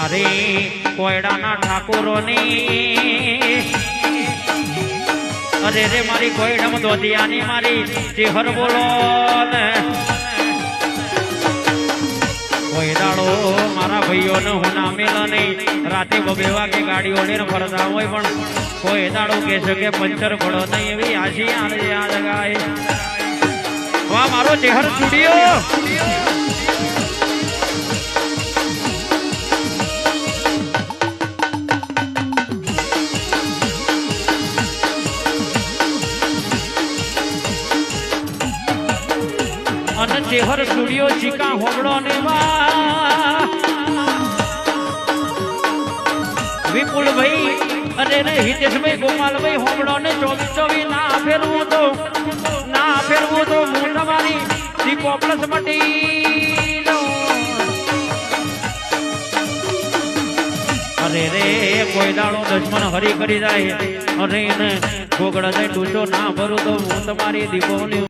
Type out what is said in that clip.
મારી કોયડાના ઠાકોરોની. અરે રે મારી કોયડમ દોધિયાની મારી ચેહર બોલો ને. કોયડાળો મારા ભાઈઓને હું ના મેલા નહીં. રાતે બબે વાગે ગાડીઓ લઈને ફરતા હોય પણ દાડો કે છે કે પંચર ભળો નહીં એવી આજી આને યાદ ગાય. વાહ, મારો ચેહર સ્ટુડિયો. અને ચેહર સ્ટુડિયો ચીકા હોબળો ને વિપુલભાઈ અને ને હિતેશભાઈ ગોપાલભાઈ હોબળો ને ચોવીસ ચોવીસ ના ફેરવું તો, ના ફેરવું તો હું તમારી દીપો પ્લસ મટી અરે રે, કોઈ દાડો દુશ્મન હરી કરી જાય. અરે એને ગોગડા જાય, ડૂચો ના ભરું તો હું તમારી દીપોની